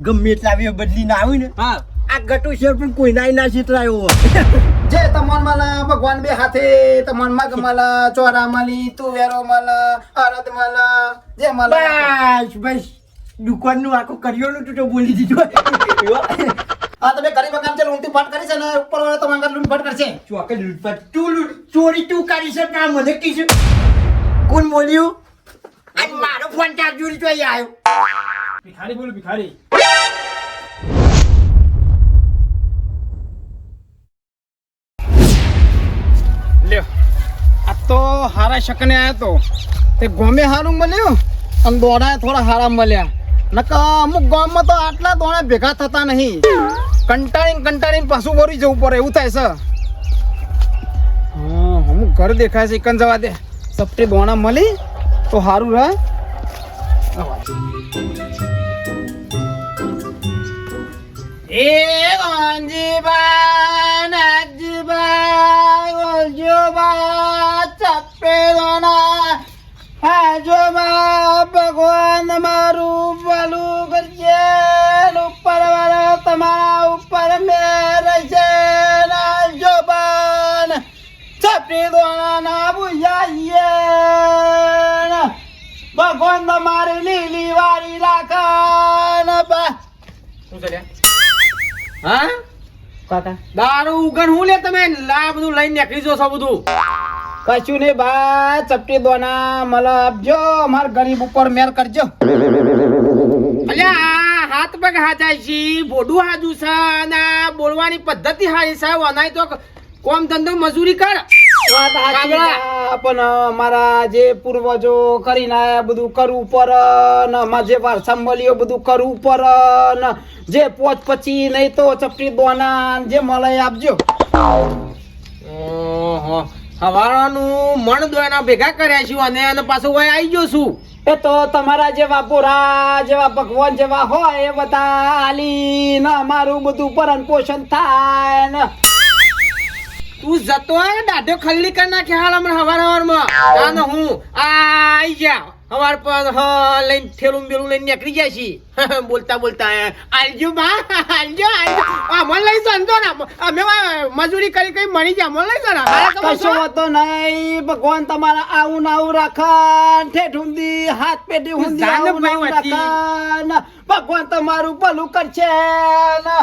ગમે એટલા આવી બદલી ના આવી ને હા. આ ગટુ શેર પણ કોઈ નાય ના ચિતરાયો જે તમન માલા ભગવાન બે હાથે તમન મગ માલા ચોરા માલી તુવેરો માલા અરદ માલા જે માલા બસ બસ. દુકાનનું આખું કરિયોનું તું તો બોલી દીધું. આ તમે કરી બગાન છે લૂંટી ફાટ કરી છે ને ઉપર વાળા તમારા ઘર લૂંટ ફાટ કરશે ચોકે લૂંટફાટ તું લૂંટ ચોરી તું કરી છે ના મને કીધું? કોણ બોલ્યું? અને મારો ફોન ચાર્જ જોડી તો આવ્યો. ભિખારી બોલ, ભિખારી. લ્યો. આ તો હારા શકને આયો તો. તે ગોમે હારું મળ્યું? અને દોડા થોડા હારા મળ્યા. નકા અમુક ગામમાં તો આટલા દોણા ભેગા થતા નહીં. કંટાળીને કંટાળીને પાછું વળી જવું પડે, એવું થાય છે. હા, અમુક ઘર દેખાય છે એકન જવા દે. સપટી દોણા મળી, તો સારું રહે એ ગંજીબા નાજીબા ગોલજોબા ચપ્પેદોના હાજોબા ભગવાન મારું ભલું કરજે ઉપર વાળા તમારા ઉપર મેર છે. નાજોબાન ચપ્પેદોના ના બુજાઈએ ભગવાન તમારી લીલી વાળી રાખન બા શું છે હા? કાકા. દારૂ ઉગણ હું લે તમે? લા બધું લઈને નીકળી જો છો બધું. કશું નહીં બા ચપટી દોના મલ આપજો માર ગરીબ ઉપર મેર કરજો. અલ્યા આ હાથ પગ હાચાય છે. બોડું હાજુ છે અને બોલવાની પદ્ધતિ હારી છે. વનાય તો કોમ ધંધો મજૂરી કર. પણ મારા જે પૂર્વજો કરીને આયા બધું કરવું પર ને જે વાર સંભળ્યો બધું કરવું પર ને જે પોચ પછી નહીં તો ચપટી દોના જે મળે આપજો. હવારાનું મણ દોયના ભેગા કર્યા છું અને એને પાછું વય આવી ગયો છું. એ તો તમારા જેવા પોરા જેવા ભગવાન જેવા હોય એ બધા હાલી ને અમારું બધું પરણ પોષણ થાય ને. તું જતો હોય દાઢો ખલ્લી કરી નાખે હાલ હમણાં હવાર હવારમાં. તાને હું આઈ જા હવાર પર હ લઈને ઠેલું બેલું લઈને નીકળી જાય છે. બોલતા બોલતા આલજો બા આલજો મને લઈ જતો ને અમે મજૂરી કરી કઈ મળી જા મન લઈ જરા કશો વાતો નહીં. ભગવાન તમારા આવું ના આવું રાખન. ઠેઠ ઊંધી હાથ પેટી ઊંધી આવું ને ભગવાન તમારું ભલું કરશે ને.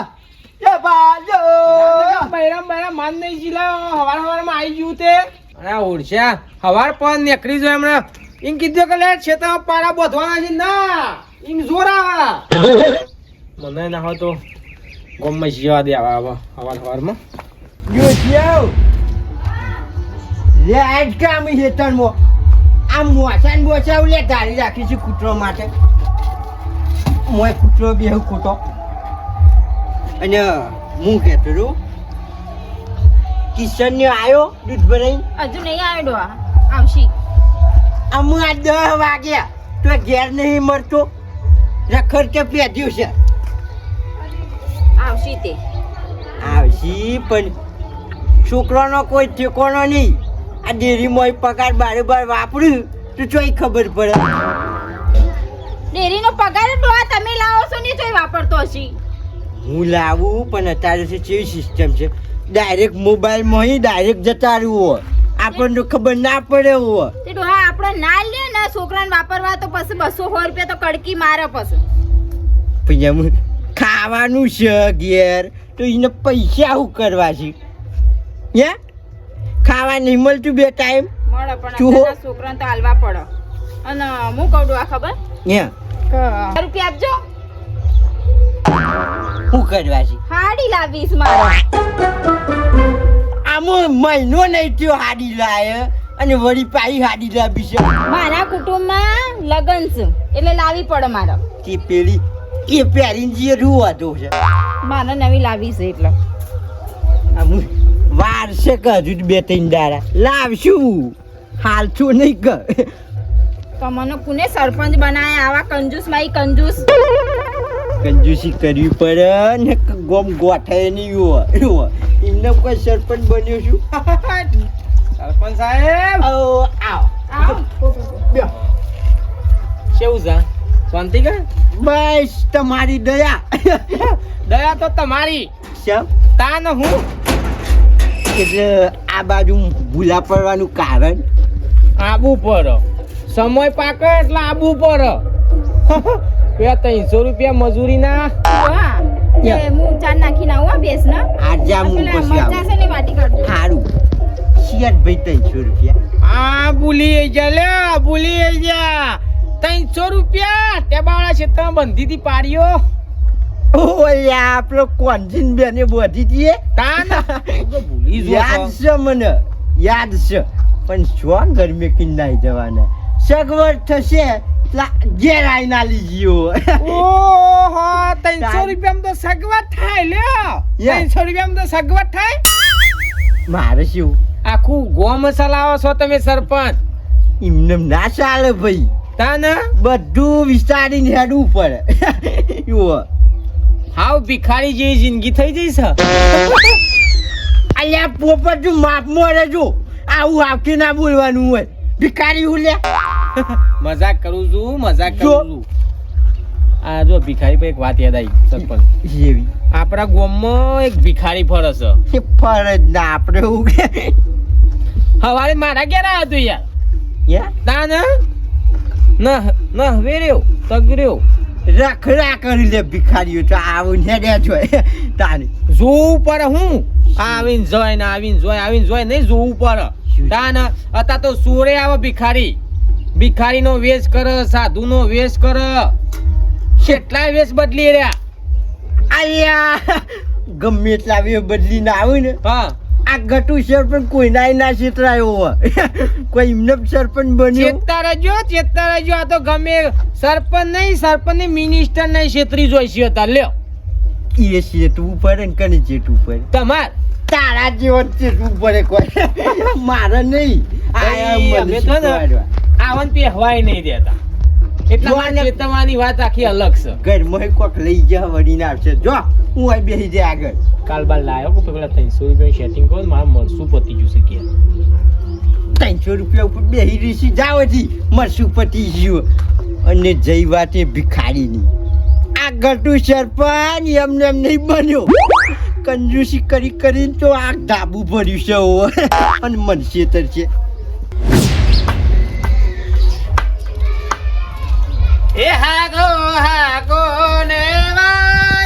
માન નહીં જીલા હવાર હવારમાં આવી ગયું તે. અરે ઓળશ્યા હવાર પણ નીકળી જાય હમણાં. ઇન કીધું કે લે છેતા પારા બોધવાના છે ના. ઇન જોર મને ના હોય તો ગોમમાં જીવા દે આવા આવા હવાર હવારમાં. જોશિયો લે આજ કામ હેતરમાં. આ મોસાન બોસાવ લે ધારી રાખી છે કૂતરો માટે. મોય કૂતરો બે ખોટો. અને હું કહેતો છું કિશન ને આવ્યો દૂધ ભરાઈ હજુ નહીં આવ્યો ડોહા આવશી. આમ આ દસ વાગ્યા તો ઘેર નહીં મળતો. રખડ કે પેધ્યું છે? આવશી તે. આવશી પણ છોકરાનો કોઈ ઠેકોનો નહીં. આ ડેરીમાં પગાર બારે બાર વાપર્યું તો ચોઈ ખબર પડે. ડેરીનો પગાર ડોહા તમે લાવો છો ને ચોઈ વાપરતો હશી. હું લાવું પણ અત્યારે છે કેવી સિસ્ટમ છે? ડાયરેક્ટ મોબાઈલમાં ହିଁ ડાયરેક્ટ જતા રહ્યું હોય. આપણને ખબર ના પડે હોય. તે ડોહા આપણે ના લે ને છોકરાને વાપરવા તો પછી બસો સો રૂપિયા તો કડકી મારે પછી. પછી એમ ખાવાનું છે ઘેર તો એને પૈસા શું કરવા છે? હે? ખાવા નહીં મળતું બે ટાઈમ મળે પણ છોકરાને તો હાલવા પડે. અને હું કહું આ ખબર? હે? રૂપિયા આપજો. શું કરવા છે? હાડી લાવીશ મારે. આમાં મહિનો નહીં થયો હાડી લાય અને વળી પાઈ હાડી લાવી છે મારા કુટુંબમાં લગન છે એટલે લાવી પડે મારો. તે પેલી એ પહેરીને જે રૂવાતો છે. મારે નવી લાવી છે એટલે. વાર છે કે હજુ બે ત્રણ દાડા. લાવશું. હાલ છું નહીં કે તમને કોને સરપંચ બનાયા? આવા કંજૂસ માઈ કંજૂસ. કંજૂસી કરવી પડે ને ગોમ ગોઠાય નહીં હોય. એમને કોઈ સરપંચ બન્યો છું. સરપંચ સાહેબ! આવો આવો. કેવું છે? શાંતિ કે? બસ તમારી દયા. દયા તો તમારી. શેમ તાન હું? એટલે આ બાજુ ભૂલા પડવાનું કારણ? આબુ પર. સમય પાકે એટલે આબુ પર. બે ત્રણસો રૂપિયા મજૂરી ના હું ચાર નાખીને આવું ને. આજે હું પછી આવું. છે ને વાટી કાઢજો. સારું શિયાળ ભાઈ ત્રણસો રૂપિયા. આ ભૂલી જા લે ભૂલી જા. ત્રણસો રૂપિયા ટેબાવાળા ક્ષેત્રમાં બંધી હતી પાડીઓ ઓય આપણો કોન્જીન બેને બોધી દીએ તાન. ભૂલી યાદ છે મને યાદ છે. પણ શું ગરમી કિન્નાઈ જવાના? સગવડ થશે. ઘેર આવીને આલી ગયો ઓહો ત્રણસો રૂપિયામાં તો સગવડ થાય લ્યો. ત્રણસો રૂપિયામાં તો સગવડ થાય. મારે શું? આખું ગોમ ચલાવો છો તમે સરપંચ. એમને ના ચાલે ભાઈ. તાન? બધું વિચારીને હેડવું પડે. જુઓ. હાવ ભિખારી જેવી જિંદગી થઈ જઈ છે. અલ્યા પોપટ માપમાં રહેજો આવું આવતી ના બોલવાનું હોય. ભિખારી હું લે મજાક કરું છું મજાક. કરું છું. આ જો ભિખારી પર એક વાત યાદ આવી સરપંચ. એવી આપણા ગામમાં એક ભિખારી ફરે છે. એ ફરજ ના આપણે હું કે? હવારે મારા ઘેર આવ્યો તું યાર. યા ના ના. ન વેર્યો તગર્યો. રખડા કરી લે ભિખારીઓ તો આવું ને જોય તાને. જોવું પડે હું. આવીને જોય ને આવીને જોય આવીને જોય નહીં જોવું પડે. તાને અત્યારે તો સુરે આવે ભિખારી. ભિખારીનો વેશ કર સાધુનો વેશ કર. કેટલાય વેશ બદલી રહ્યા? આયા ગમે એટલા વે બદલીને આવું ને હા. આ ગટુ સરપંચ કોઈના ના છેતરાયો હોય. કોઈ એમને સરપંચ બન્યો. ચેતતા રહેજો ચેતતા રહેજો આ તો ગમે સરપંચ નહીં સરપંચ ને મિનિસ્ટર નહીં છેતરી જોઈશી તાર લ્યો. એ ચેતવું પડે ને કને ચેતવું પડે? તમાર. તારા જેવો જ ચેતવું પડે કોઈ. મારે નહીં. અમે તો ને- આવન પહેવાય નહીં દેતા. વાત આખી અલગ છે. ઘરમાં કોક લઈ જા વળીને આવશે. જો હું અહીં બેસી જાય આગળ. કાલ બાર લાયો કે પેલા ત્રણસો રૂપિયા સેટિંગ કરો મારે મળશું પતી જશે કે. ત્રણસો રૂપિયા ઉપર બેસી રહીશી જાઓ પતી ગયું. અને જઈ વાતે ભિખારીની. આ ગટુ સરપંચ એમને એમ નહીં બન્યો. કંજૂસી કરી કરીને તો આ ધાબુ ભર્યું છે. અને છેતર છે એ હાગો હાગો ને વાઈ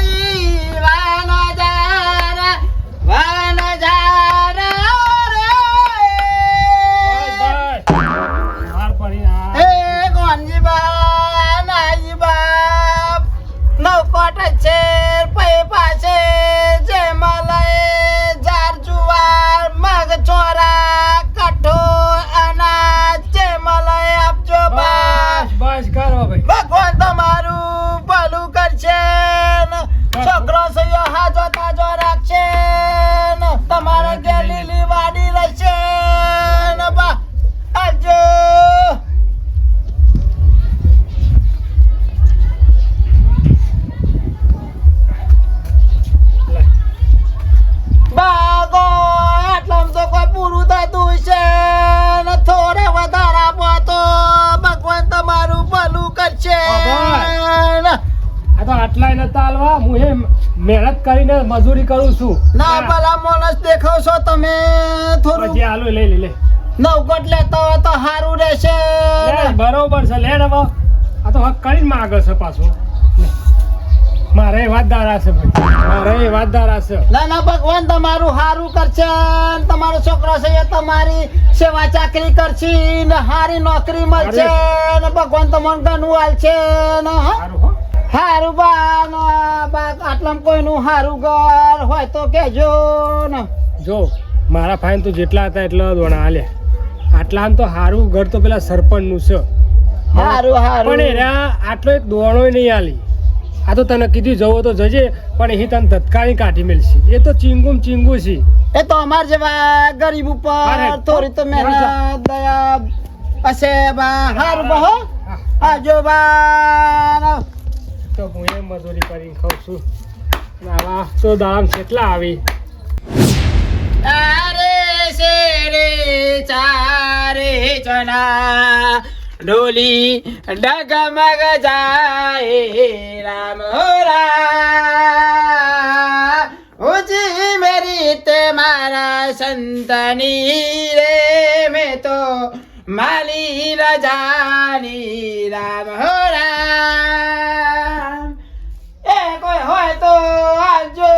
આ તો આટલાય નતા હાલવા. હું એ મહેનત કરીને મજૂરી કરું છું. ના ભલા માણસ દેખાવ છો તમે થોડું. પછી આલુ લઈ લે લે. નવગટ લેતો હોય તો સારું રહેશે. બરોબર છે લે હવે આ તો હક કરીને માગે છે પાછો. મારે વાત દારા છે મારે વાત દારા છે. ના ના ભગવાન તમારું સારું કરશે તમારો છોકરો છે એ તમારી સેવા ચાકરી કરશે ને સારી નોકરી મળશે ને ભગવાન તમને ઘણું હાલશે ને હો. હારું બા આટલામાં કોઈનું હારું ઘર હોય તો કેજો ને. જો મારા ફાઈન તો જેટલા હતા એટલા દોણા હાલે આટલામાં તો હારું ઘર તો પેલા સરપંચનું છે. હારું હારું. પણ એરા આટલો એક દોણો નહીં આલી. આ તો તને કીધું જવો તો જજે પણ એ તને તત્કાળી કાઢી મેલશે. એ તો ચીંગુમ ચીંગુ છે. એ તો અમાર જેવા ગરીબ ઉપર થોડી તો મહેનત દયા હશે બા હારું બહો. આજો બા તો હું એ મજૂરી કરીને ખાઉં છું. આવા તો દામ કેટલા આવી? અરે શેરે ચારે જણા ડોલી ડગમગ જાય, રામ હોરા. ઉજી મેરી તે મારા સંતની રે, મેં તો માલી રજાની, રામ હો આજો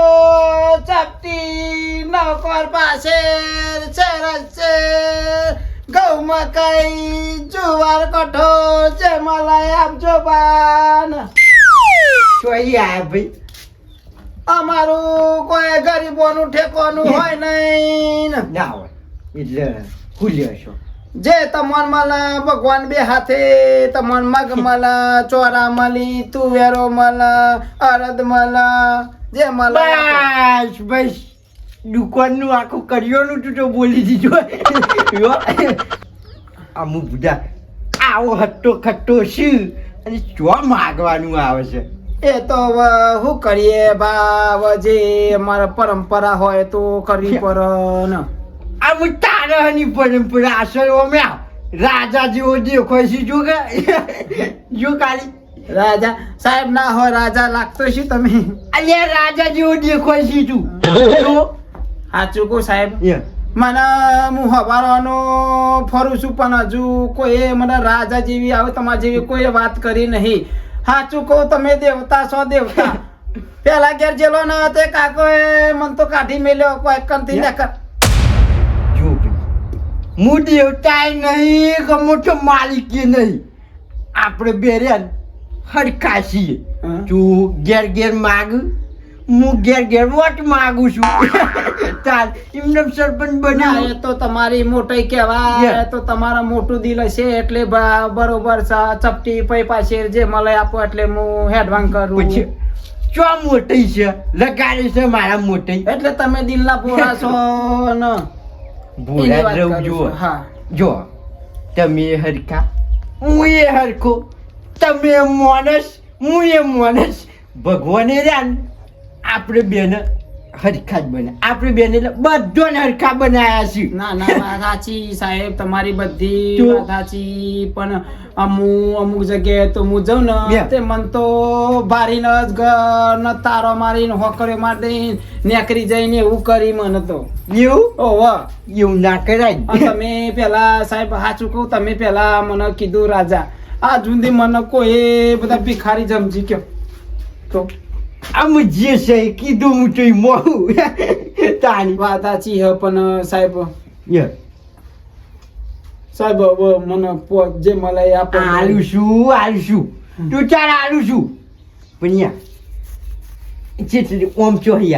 ચપટી નોકર પાસે છે ઘઉં મકાઈ જુવાર કઠો જે મલાઈ આપજો બાન ચોઈ આ ભાઈ. અમારું કોઈ ગરીબોનું ઠેકોનું હોય નહીં. ના હોય. એટલે ખુલ્યો છો. જે તમન મલા ભગવાન બે હાથે તમન મગ મલા ચોરા મલી તુવેરો મલા અરદ મલા જે મલા બસ બસ દુકાનનું આખું કરિયોનું તું તો બોલી દીધું. અમુક બધા આવો હટ્ટો ખટ્ટો શું અને ચો માગવાનું આવે છે. એ તો શું કરીએ ભાવ જે અમારા પરંપરા હોય તો કરવી પડે ને આ હું તારાની પરંપરા અસર ઓમ્યા રાજા જેવો દેખાય છે જો કે. જો કાલી. રાજા સાહેબ ના હોય રાજા લાગતો શું તમે. અલ્યા રાજા જેવો દેખાય છે તું. જો સાચું કહું સાહેબ. યા. મને હું હવારવાનો ફરું છું પણ હજુ કોઈ મને રાજા જેવી આવે તમારા જેવી કોઈ વાત કરી નહીં. સાચું કહું તમે દેવતા છો દેવતા. પેલા ઘેર જેલો ન તે એ મને તો કાઢી મેલ્યો કોઈ કંથી ને કર જો ભાઈ હું દેવતાય નહીં કે મોટો માલિકી નહીં. આપણે બેરેન હરખા છીએ. તું ઘેર ઘેર માગ હું ઘેર ઘેર વોટ માગું છું. તાર એમને સરપંચ બનાવ. એ તો તમારી મોટી કહેવાય. તો તમારા મોટું દિલ હશે એટલે બરોબર છે ચપટી પૈપા પાસે જે મળે આપો એટલે હું હેડવાન કરું. પછી ચો મોટી છે? લગાડી છે મારા મોટી એટલે તમે દિલના પૂરા છો ને. ભૂલા વાત જુઓ. જો તમે હરખા હું એ હરખો. તમે માણસ હું એ માણસ. ભગવાને રાન આપણે બેન હરખા જ બને. આપણે બેન એટલે બધાને હરખા બનાયા છે. ના ના સાચી સાહેબ. તમારી બધી સાચી પણ અમુક અમુક જગ્યાએ તો હું જઉં ને તે મન તો ભારીને જ ને તારો મારીને હોકરે મારી નેકરી જઈને એવું કરી મને તો. એવું? ઓહો એવું ના કરાય. તમે પેલા સાહેબ સાચું કહું તમે પેલા મને કીધું રાજા. આ જુદી મને કોઈ બધા ભિખારી જમજી ગયો. તો આમ જે છે કીધું હું તો મોહું. તાણી. વાત સાચી હે પણ સાહેબ યે, સાહેબ મને પો- જે મળે આપો. આલુ શું આલુ શું તું ચાલ આલુ શું પણ યા જેટલી ઓમ ચોહી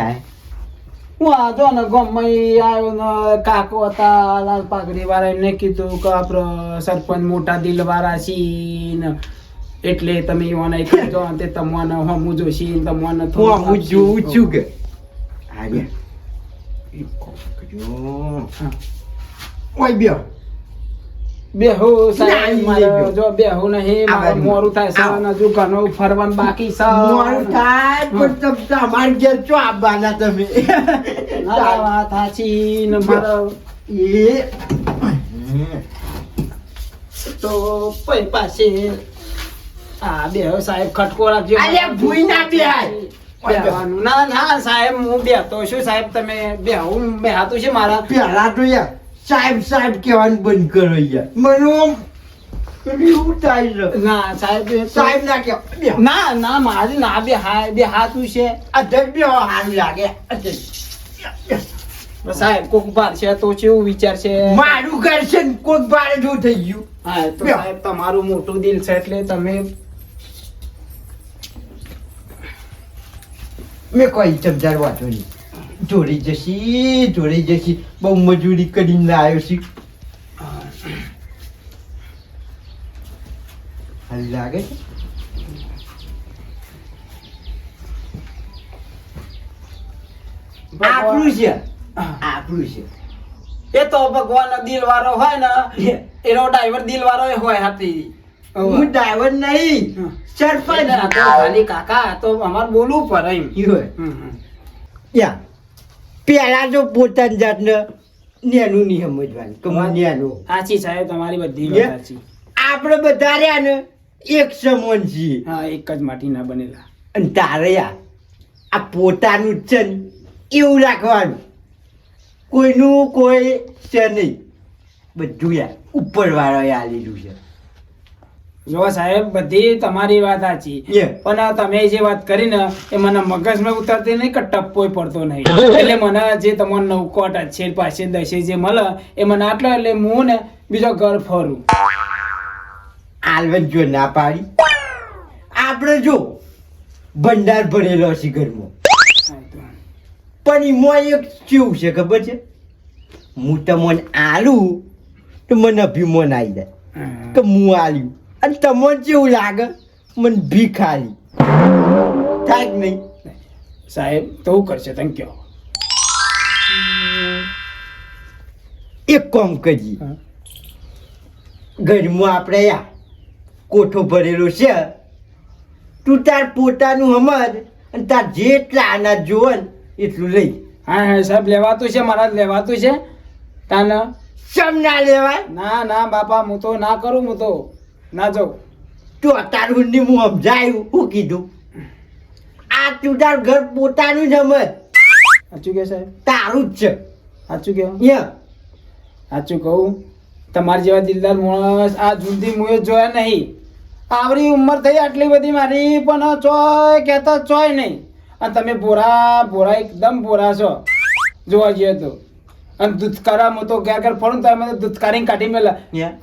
હું આ ને ગમમાં આવ્યો ને કાકો હતા લાલ પાઘડી વાળા એમને કીધું કે આપણે સરપંચ મોટા દિલ વાળા છીએ ને એટલે તમે એવાને કહેજો ને તે તમને હમું જોશી ને તમને હું હું. જોઉં છું કે? આજે ઈ કોમ કર્યો. હા. ઓય સાહેબ મારે જો બેહુ નહીં આ મારે બાજુ. થાય છે જો ઘણો ફરવાન બાકી છે. મોરું થાય પણ તમ તમાર ઘેર ચો આવવાના તમે? ના, વાત સાચી ને મારો એ. તો પૈ પાસે આ બેહુ સાહેબ ખટકો રાખજો. અલ્યા, ભૂઈ ના બેહાય. બેહવાનું. ના ના સાહેબ હું બેહતો છું. સાહેબ તમે બેહું. બેહાતું છે મારા. પેલા તો યાર સાહેબ સાહેબ કહેવાનું બંધ કરો યાર. મને આમ એવું થાય છે ના સાહેબ સાહેબ ના કહો બ્યો. ના ના મારી ના બેહાય બેહાતું છે. અધર બ્યો હારું લાગે. સાહેબ કોક બાર છે તો કેવું વિચાર છે? મારું ઘર છે કોક બારે જો થઈ ગયું. હા તો સાહેબ તમારું મોટું દિલ છે એટલે તમે મેં કોઈ ચમચાર વાંચો નહીં. જોડી જશી જોડી જશી. બહુ મજૂરી કરીને લાવ્યો છું. હાલ લાગે છે? આપણું છે. આપણું છે. એ તો ભગવાન દિલ વાળો હોય ને એનો ડ્રાઈવર દિલ વાળો હોય હાથી. હું ડ્રાઈવર નહીં. સરપંચ. આ ખાલી કાકા તો અમારે બોલવું પડે એમ. યા પેલા તો પોતાની જાતને નેનું નહીં સમજવાનું. કે નેનું. સાચી સાહેબ તમારી બધી આપણે બધા રહ્યા ને એક સમાન છીએ. હા એક જ માટીના બનેલા. અને તારે આ પોતાનું જ છે એવું રાખવાનું. કોઈનું કોઈ છે નહીં. બધું યાર ઉપરવાળાએ લીધું છે. જો સાહેબ બધી તમારી વાત સાચી. પણ તમે જે વાત કરી ને એ મને મગજમાં ઉતરતી નહીં કે ટપ્પોય પડતો નહીં. એટલે મને જે તમારો નવકોટ છે પાસે દસે જે મળે એ મને આટલો એટલે હું ને બીજો ઘર ફરું. આલવન જો ના પાડી. આપણે જો ભંડાર ભરેલો છે ઘરમાં. પણ એમાં એક કેવું છે ખબર છે? હું તમને આલું તો મને અભિમાન આવી જાય કે હું આલ્યું. અને તમને કેવું લાગે? મને આલી થાય નહીં? સાહેબ તો હું કરશે? તમે કહો. એક કામ કરીએ. ઘરમાં આપણે યા કોઠો ભરેલો છે. તું તાર પોતાનું સમજ અને તાર જેટલા અનાજ જોવે એટલું લઈ. હા હા સાહેબ લેવાતું છે મારા લેવાતું છે. તાના? સમ ના લેવાય? ના ના બાપા હું તો ના કરું હું તો ના જાઉં. તું તારું ની હું સમજાયું હું કીધું? આ તું તાર ઘર પોતાનું સમજ સાચું કે સાહેબ. તારું જ છે. સાચું કે ય. સાચું કહું. તમારા જેવા દિલદાર માણસ આ જુદી મુએ જોયા નહીં. આવરી ઉંમર થઈ આટલી બધી મારી પણ ચોય કહેતા ચોય નહીં. અને તમે બોરા બોરા એકદમ બોરા છો. જોવા જઈએ તો. અને દૂધકારા હું તો ઘેર ઘેર ફરું તો અમે દૂધકારી કાઢી મેલા.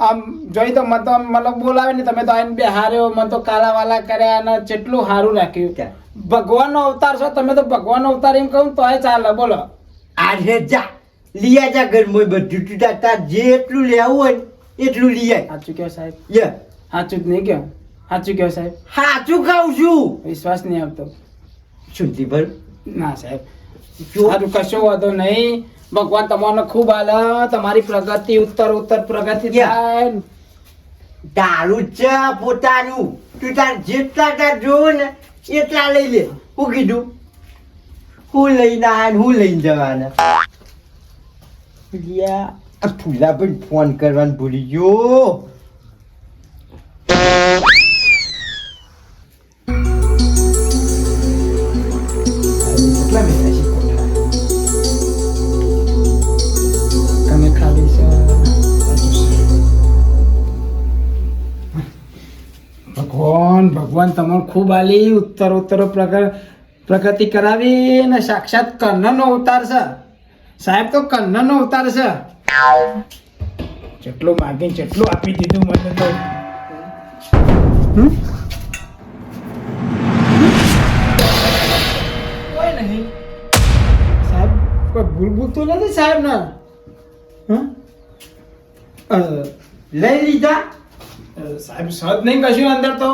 આમ જોઈ તો મને તો મતલબ બોલાવે ને તમે તો આઈને બે હાર્યો મને તો કાલા વાલા કર્યા અને જેટલું સારું રાખ્યું. ભગવાનનો અવતાર છો તમે તો ભગવાનનો અવતાર એમ કહું તોય ચાલે બોલો. આજે જા લિયા જા ઘરમાં બધું તૂટા તાર જે એટલું લેવું હોય એટલું લઈ આય સાચું કહો સાહેબ. યે. સાચું જ નહીં કહો. સાચું કહો સાહેબ. સાચું કહું છું. વિશ્વાસ નહીં આવતો. શુદ્ધિ ભર ના સાહેબ. સારું કશો વાંધો નહીં. ભગવાન તમારો ખૂબ હાલ તમારી પ્રગતિ ઉત્તર ઉત્તર પ્રગતિ થાય. તારું છે પોતાનું. તું તાર જેટલા તાર જોવે ને એટલા લઈ લે. હું કીધું હું લઈને આયા હું લઈને જવાના. ફૂલા પણ ફોન કરવાનું ભૂલી ગયો. ભગવાન તમારું ખૂબ આલી ઉત્તર ઉત્તર પ્રગતિ કરાવી ને સાક્ષાત કર્ણનો અવતાર છે. સાહેબ તો કર્ણનો અવતાર છે. જેટલું માગી જેટલું આપી દીધું મને તો? કોઈ નહીં. સાહેબ, કોઈ ભૂલ તો નથી સાહેબ ને? લઈ લીધા. સાહેબ સદ નહીં કશું અંદર તો?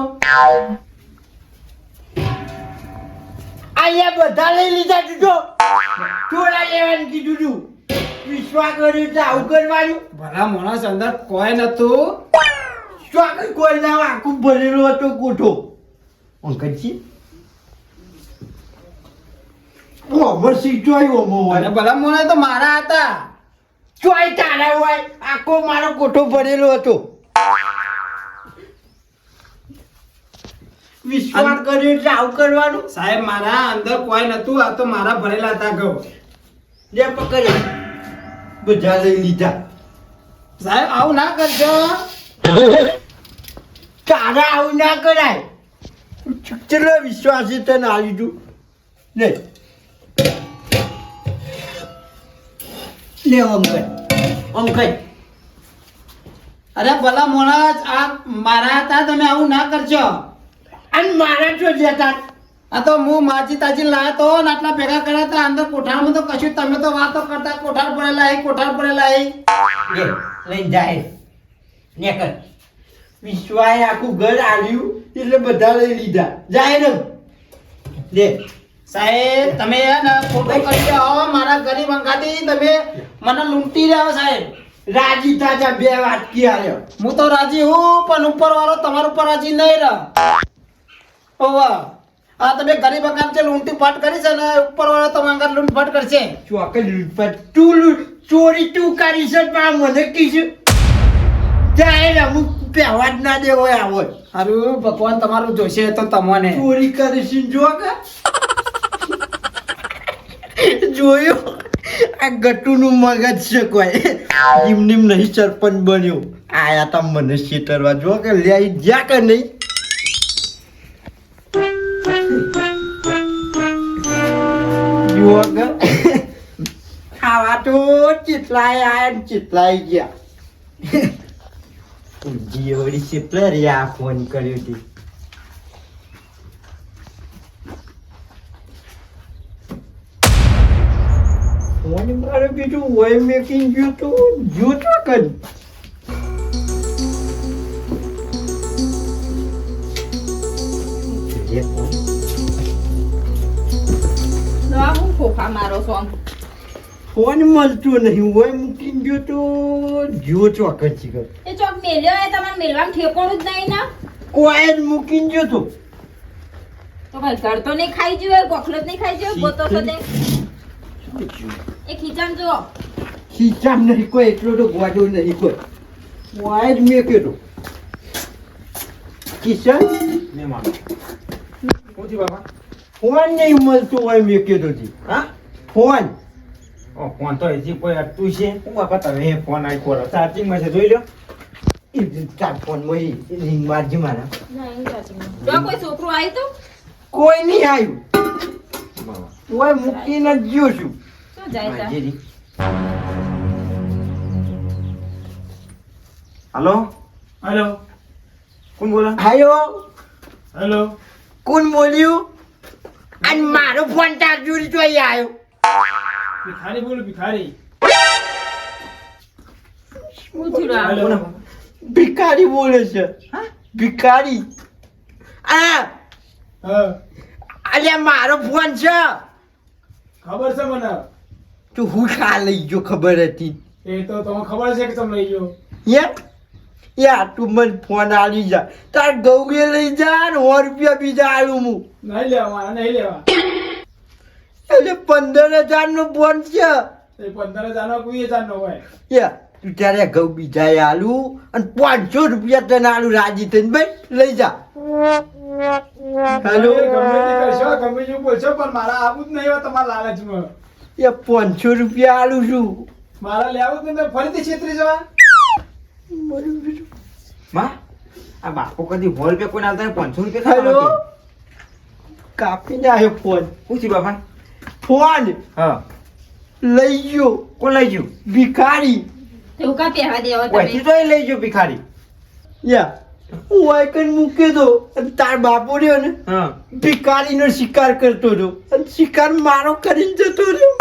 અહીંયા બધા લઈ લીધા તો થોડા લેવાનું કીધું તું. વિશ્વાસ કર્યું તો આવું કરવાનું. ભલા માણસ અંદર કોઈ નતું. સ્વાગત કોઈ ના આખું ભરેલું હતો કોઠો? અંકલજી? ઓમર સી ચોય ઓમો હોય? ભલા માણસ તો મારા હતા. ચોય તારા હોય. આખો મારો કોઠો ભરેલો હતો. વિશ્વાસ કર્યો એટલે આવું કરવાનું? સાહેબ મારા અંદર કોઈ નતું આ તો મારા ભરેલા હતા ઘઉં જે પકડી બધા લઈ લીધા. સાહેબ આવું ના કરજો. તારા આવું ના કરાય. ચલો વિશ્વાસી તને આ લીધું. લે. લે ઓમ કર અરે ભલા માણસ આ મારા હતા તમે આવું ના કરજો. અને મારા જો જતા. આ તો હું માજી તાજી લાયા તો ને આટલા ભેગા કર્યા હતા અંદર કોઠારમાં તો કશું તમે તો વાતો કરતા કોઠાર પડેલા હે કોઠાર પડેલા હે લઈ જાય. નેકર. વિશ્વાએ આખું ઘર આલ્યું એટલે બધા લઈ લીધા. જાય ને. દે. સાહેબ તમે ને ફોટો કરી આવો મારા ગરીબ અંગાથી તમે. મને લૂંટી રહ્યો સાહેબ. રાજી તાજા બે વાટકી આવ્યો હું તો રાજી હું પણ ઉપર વાળો તમારા ઉપર રાજી નહીં રહ ઓવા આ તમે ગરીબ અંગાન છે લૂંટી ફાટ કરી છે ને ઉપર વાળા તમારા અંગાત લૂંટફાટ કરશે. ચોકડ લૂંટપાટ તું ચોરી તું કરી છે પણ મને કીધું જાય અમુક પહેવા જ ના દેવો આવો. અરે ભગવાન તમારું જોશે તો તમને. ચોરી કરીશ જો જોયું? આ ગટુનું મગજ છે કોઈ. નિમ નિમ નહીં સરપંચ બન્યો. આયા તમ મને શેતરવા. જો કે લે જ્યાં કે નહીં? આવા તો ચેટલાય આયા ચેટલાય ગયા. ઊંઘી વળી ચેટલા રહ્યા ફોન કર્યો હતી ફોન મારે બીજું વય મેકિંગ ગયું તો જોતો કન દવા મારો છો. ફોન મળતો નહીં હોય મૂકી ગયો તો જોતો કન ચીકર એ ચોક મેલ્યો એ તમારે મેલવાનું ઠેકોણું જ નહીં ના? કોઈ જ મૂકી ગયો તો. તો ભાઈ ઘર તો નહીં ખાઈ ગયું ગોખલો નહીં ખાઈ ગયો ગોતો તો એ ખીચામ જો ખીચામ નહીં કોઈ એટલો તો ગોડો નહીં કોઈ. કોઈ જ મેં તો. કિશન ને મારો શું બાબા બાપા? ફોન નહીં મળતું હોય મેં કીધું જી. હા? ફોન. ઓ ફોન તો હજી કોઈ અટતું છે. હું બાપા તમે ફોન આવી ખોરો ચાર્જિંગમાં છે જોઈ લો એ ચાર ફોનમાં રિંગ મારજી મારા. કોઈ છોકરું આવ્યું તો? કોઈ નહીં આવ્યું તોય મૂકીને જ ગયો છું. શું જાય તા? હાજરી. હલો? કોણ બોલો? આયો હેલો. કોણ બોલ્યું? અને મારો ફોન તો અહીં આવ્યો. ભિખારી બોલું ભિખારી. ભિખારી બોલે છે. ભિખારી. આ. હા. અલ્યા મારો ફોન છે. ખબર છે મને? તું હું ખા લઈ ગયો ખબર હતી? એ તો તમને ખબર છે કે તમે લઈ ગયો. યા યા આટલું મને ફોન આલી જા. તાર ગૌએ લઈ જા ને સો રૂપિયા બીજા આલું હું. નહીં લેવા નહીં લેવા. એટલે પંદર હજાર નો ફોન છે પંદર હજાર નો કોઈ હજાર નો હોય. યા તું ત્યારે ઘઉં બીજા આલું અને પાંચસો રૂપિયા તને આલુ રાજી થઈને ભાઈ લઈ જા. હેલો ગમે તે બોલશો પણ મારા આવું જ નહીં હોય તમારા લાલચમાં. એ પાંચસો રૂપિયા આલું છું. મારા લેવું જ નહીં ફરીથી છેતરી જવા. માં આ બાપુ કદી કોઈ પાંચસો રૂપિયા હેલો? કાપીને આવ્યો ફોન. શું થયું બાપા? ફોન હા. લઈ ગયો. કોણ લઈ ગયું? ભિખારી. એવું કા પહેવા દેવો તમે? તો લઈ ગયો ભિખારી. યા હું આઈકન મૂકી દો તાર બાપુ રહ્યો ને હા. ભિખારીનો શિકાર કરતો રહ્યો. અને શિકાર મારો કરીને જતો રહ્યો.